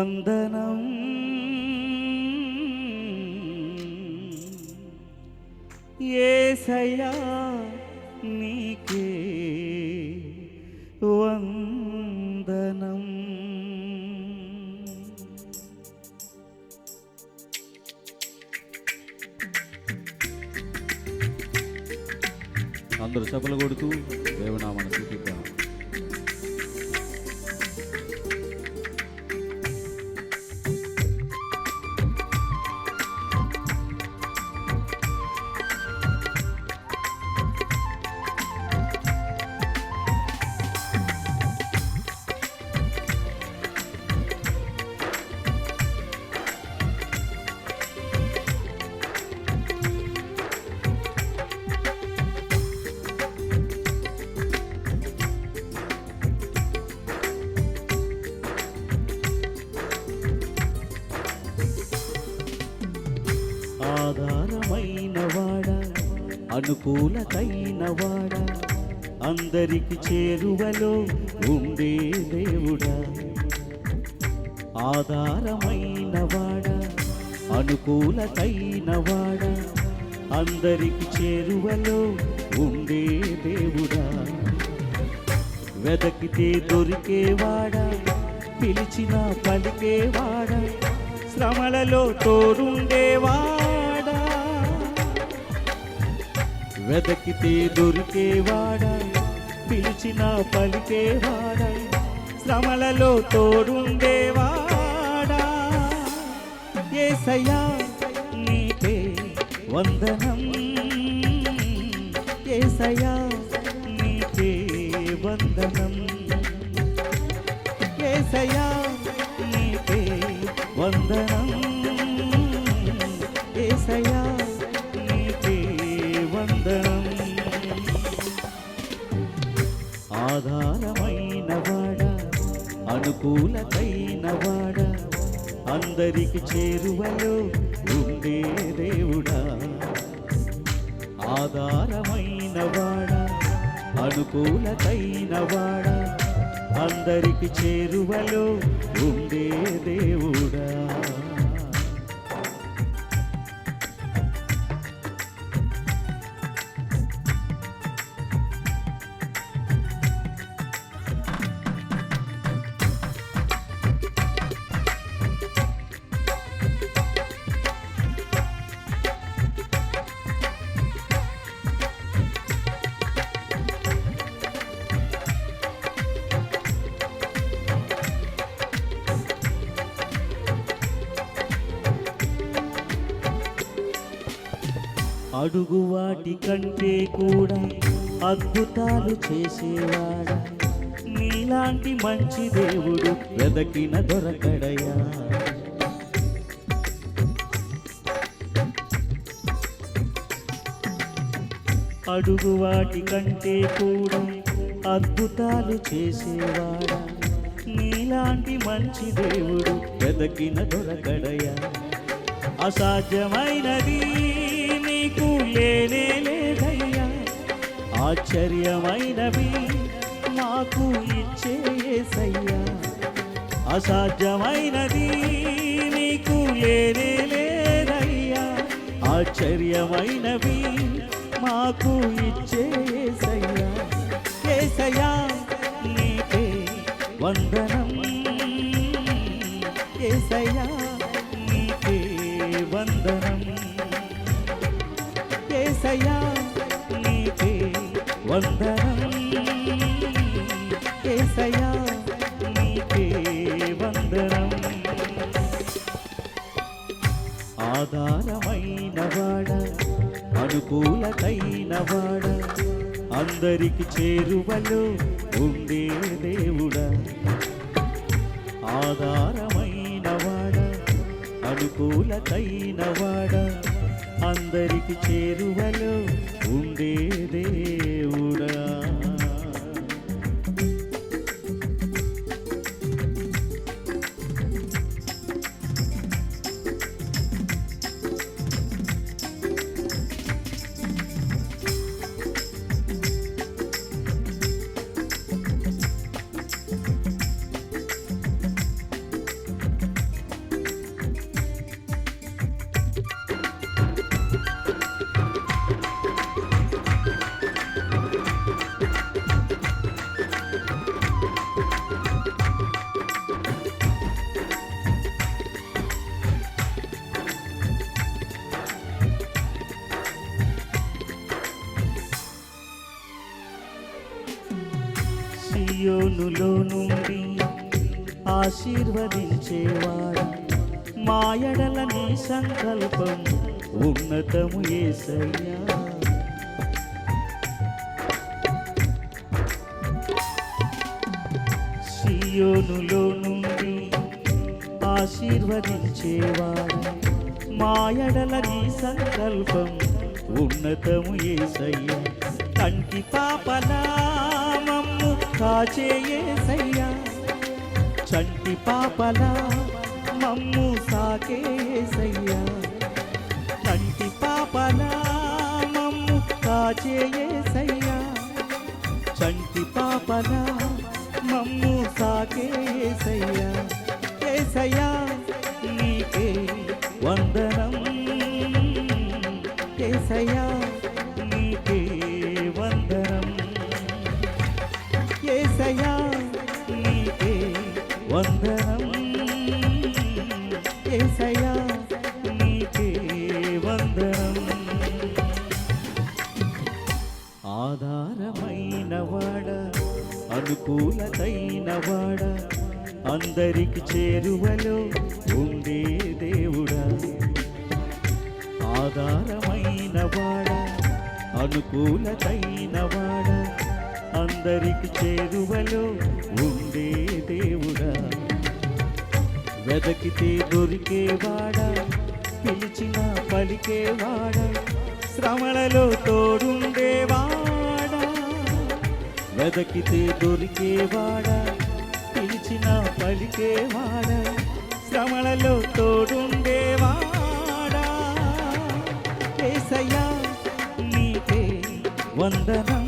వందనం. ఏసయ్యా నీకే వందనం. అందరూ సభలు కొడుతూ దేవనామాన్ని స్థుతిద్దాం అనుకూలతైనవాడా అందరికి చేరువలో ఉండే దేవుడా. ఆధారమైన అనుకూలతైనవాడా అందరికి చేరువలో ఉండే దేవుడా. వెదకితే దొరికేవాడా పిలిచిన పలికేవాడా శ్రమలలో తోడుండేవాడా వెదకితే దొరికేవాడై పిలిచిన పలికేవాడై శ్రమలలో తోడుండేవాడా? ఏసయ్యా నీకే వందనం. ఏసయ్యా నీకే వందనం. ఏసయ్యా నీకే వందనం. ఆధారమైన వాడ అనుకూలతైన వాడ అందరికి చేరువలో ఉండే దేవుడా. ఆధారమైన వాడ అనుకూలతైన వాడ అందరికి చేరువలో ఉండే దేవుడా. అడుగు వాటి కంటే కూడా అద్భుతాలు చేసేవాడా? నీలాంటి మంచి దేవుడు వెదకిన దొరకడయా? అడుగు వాటి కంటే కూడా అద్భుతాలు చేసేవాడా? నీలాంటి మంచి దేవుడు వెదకిన దొరకడయా? అసాధ్యమైనది. నీకు లేనే లేదయ్యా ఆశ్చర్యమైనవి మాకు ఇచ్చేసయ్యా అసాధ్యమైనది నీకు లేనే లేదయ్యా ఆశ్చర్యమైనవి మాకు ఇచ్చేసయ్యా యేసయ్యా నీకే వందనం. యేసయ్యా నీకే వందనం. వందనం యేసయ్యా నీకే వందనం ఆధారమైన వాడ అనుకూలతైన వాడ అందరికి చేరువలో ఉండే దేవుడా ఆధారమైన వాడ అనుకూలతైన వాడ అందరికి చేరువలో ఉండే దేవుడు. సియోనులో నుండి ఆశీర్వదించేవాడు? మా నీ సంకల్పం ఉన్నతము ఏసయ్యా. సియోనులో నుండి ఆశీర్వదించేవాడు? మా నీ సంకల్పం ఉన్నతము ఏసయ్యా. కంటి పాపలా మమ్ము చంటి పాపలా మమ్ము సాకేసయ్యా చంటి కంటి పాపలా మమ్ము కాచే చంటి పాపలా మమ్ము సాకేసయ్యా ఏసయ్యా నీకే వందనం అనుకూలతైన వాడ అందరికి చేరువలో ఉండే దేవుడా. ఆధారమైన వాడ అనుకూలతైన వాడ అందరికి చేరువలో ఉండే దేవుడా. వెదకితే దొరికేవాడా పిలిచిన పలికేవాడా శ్రమలలో తోడుండేవాడా వెదకితే దొరికేవాడా పిలిచిన పలికేవాడా శ్రమలలో తోడుండేవాడా. ఏసయ్యా నీకే వందనా